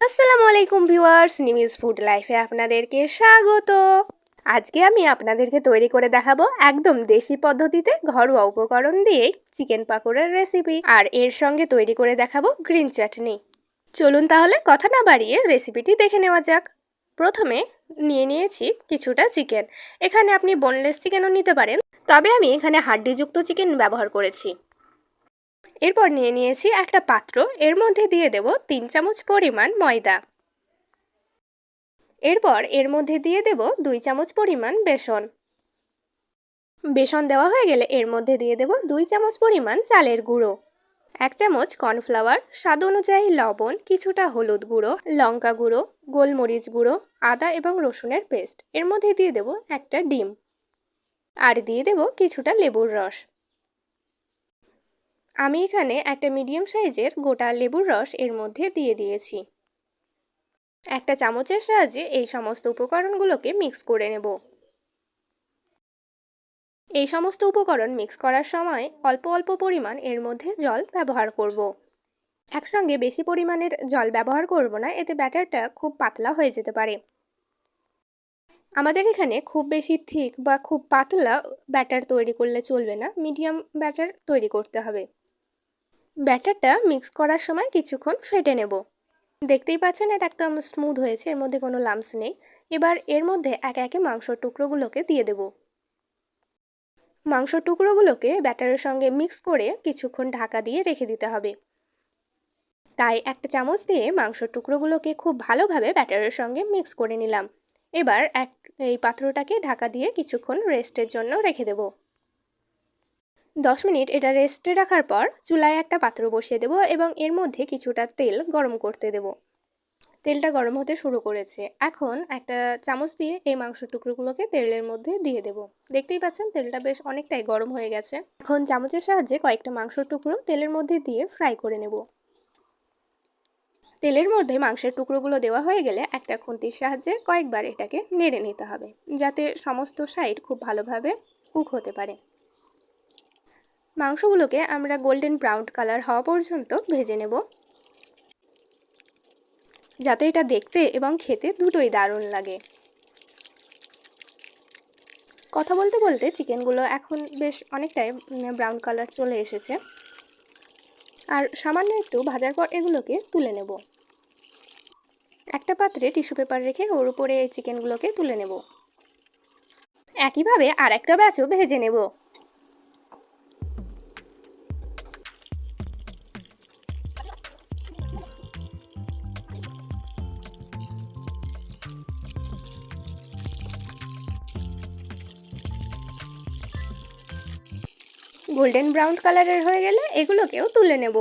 আসসালামু আলাইকুম viewers, নিমিজ food লাইফে আপনাদেরকে স্বাগত। আজকে আমি আপনাদেরকে তৈরি করে দেখাবো একদম দেশি পদ্ধতিতে ঘরোয়া উপকরণ দিয়ে চিকেন পাকোড়ার রেসিপি, আর এর সঙ্গে তৈরি করে দেখাবো গ্রিন চাটনি। চলুন তাহলে কথা না বাড়িয়ে রেসিপিটি দেখে নেওয়া যাক। প্রথমে নিয়ে নিয়েছি কিছুটা চিকেন। এখানে আপনি বোনলেস চিকেনও নিতে পারেন, তবে আমি এখানে হাড্ডিযুক্ত চিকেন ব্যবহার করেছি। এরপর নিয়ে নিয়েছি একটা পাত্র। এর মধ্যে দিয়ে দেব তিন চামচ পরিমাণ ময়দা। এরপর এর মধ্যে দিয়ে দেব দুই চামচ পরিমাণ বেসন। বেসন দেওয়া হয়ে গেলে এর মধ্যে দিয়ে দেব দুই চামচ পরিমাণ চালের গুঁড়ো। এক চামচ কর্নফ্লাওয়ার, স্বাদ অনুযায়ী লবণ, কিছুটা হলুদ গুঁড়ো, লঙ্কা গুঁড়ো, গোলমরিচ গুঁড়ো, আদা এবং রসুনের পেস্ট। এর মধ্যে দিয়ে দেব একটা ডিম। আর দিয়ে দেব কিছুটা লেবুর রস। আমি এখানে একটা মিডিয়াম সাইজের গোটা লেবুর রস এর মধ্যে দিয়ে দিয়েছি। একটা চামচের সাহায্যে এই সমস্ত উপকরণগুলোকে মিক্স করে নেব। এই সমস্ত উপকরণ মিক্স করার সময় অল্প অল্প পরিমাণ এর মধ্যে জল ব্যবহার করব। একসঙ্গে বেশি পরিমাণের জল ব্যবহার করব না, এতে ব্যাটারটা খুব পাতলা হয়ে যেতে পারে। আমাদের এখানে খুব বেশি থিক বা খুব পাতলা ব্যাটার তৈরি করলে চলবে না মিডিয়াম ব্যাটার তৈরি করতে হবে। ব্যাটারটা মিক্স করার সময় কিছুক্ষণ ফেটে নেব। দেখতেই পাচ্ছেন এটা একদম স্মুথ হয়েছে, এর মধ্যে কোনো লামস নেই। এবার এর মধ্যে একে একে মাংসর টুকরোগুলোকে দিয়ে দেব। মাংসর টুকরোগুলোকে ব্যাটারের সঙ্গে মিক্স করে কিছুক্ষণ ঢাকা দিয়ে রেখে দিতে হবে। তাই একটা চামচ দিয়ে মাংসর টুকরোগুলোকে খুব ভালোভাবে ব্যাটারের সঙ্গে মিক্স করে নিলাম। এবার এক, এই পাত্রটাকে ঢাকা দিয়ে কিছুক্ষণ রেস্টের জন্য রেখে দেবো। দশ মিনিট এটা রেস্টে রাখার পর চুলায় একটা পাত্র বসিয়ে দেব এবং এর মধ্যে কিছুটা তেল গরম করতে দেব। তেলটা গরম হতে শুরু করেছে। এখন একটা চামচ দিয়ে এই মাংস টুকরোগুলোকে তেলের মধ্যে দিয়ে দেব। দেখতেই পাচ্ছেন তেলটা বেশ অনেকটাই গরম হয়ে গেছে। এখন চামচের সাহায্যে কয়েকটা মাংসর টুকরো তেলের মধ্যে দিয়ে ফ্রাই করে নেব। তেলের মধ্যে মাংসের টুকরোগুলো দেওয়া হয়ে গেলে একটা খুন্তির সাহায্যে কয়েকবার এটাকে নেড়ে নিতে হবে, যাতে সমস্ত সাইড খুব ভালোভাবে কুক হতে পারে। মাংসগুলোকে আমরা গোল্ডেন ব্রাউন কালার হওয়া পর্যন্ত ভেজে নেব। যাতে এটা দেখতে এবং খেতে দুটোই দারুণ লাগে। কথা বলতে বলতে চিকেনগুলো এখন বেশ অনেকটাই ব্রাউন কালার চলে এসেছে। আর সামান্য একটু ভাজার পর এগুলোকে তুলে নেব। একটা পাত্রে টিস্যু পেপার রেখে ওর উপরে এই চিকেনগুলোকে তুলে নেব। একইভাবে আর একটা ব্যাচও ভেজে নেব। গোল্ডেন ব্রাউন কালারের হয়ে গেলে এগুলোকেও তুলে নেব।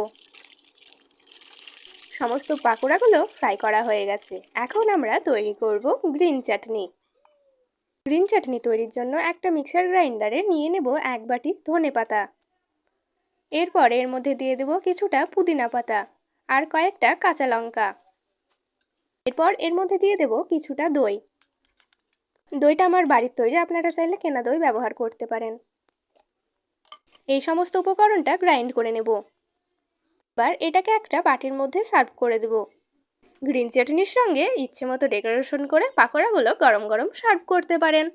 সমস্ত পাকোড়াগুলো ফ্রাই করা হয়ে গেছে। এখন আমরা তৈরি করব গ্রিন চাটনি। গ্রিন চাটনি তৈরির জন্য একটা মিক্সার গ্রাইন্ডারে নিয়ে নেব এক বাটি ধনে পাতা। এরপর এর মধ্যে দিয়ে দেব কিছুটা পুদিনা পাতা আর কয়েকটা কাঁচা লঙ্কা। এরপর এর মধ্যে দিয়ে দেব কিছুটা দই। দইটা আমার বাড়ির তৈরি, আপনারা চাইলে কেনা দই ব্যবহার করতে পারেন। এই সমস্ত উপকরণটা গ্রাইন্ড করে নেব। এবার এটাকে একটা বাটির মধ্যে সার্ভ করে দেব। গ্রিন চাটনির সঙ্গে ইচ্ছে মতো ডেকোরেশন করে পাকোড়াগুলো গরম গরম সার্ভ করতে পারেন।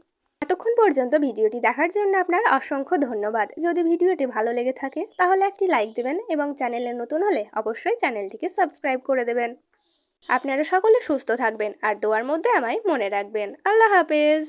এতক্ষণ পর্যন্ত ভিডিওটি দেখার জন্য আপনার অসংখ্য ধন্যবাদ। যদি ভিডিওটি ভালো লেগে থাকে, তাহলে একটি লাইক দেবেন এবং চ্যানেলে নতুন হলে অবশ্যই চ্যানেলটিকে সাবস্ক্রাইব করে দেবেন। আপনারা সকলে সুস্থ থাকবেন আর দোয়ার মধ্যে আমায় মনে রাখবেন। আল্লাহ হাফেজ।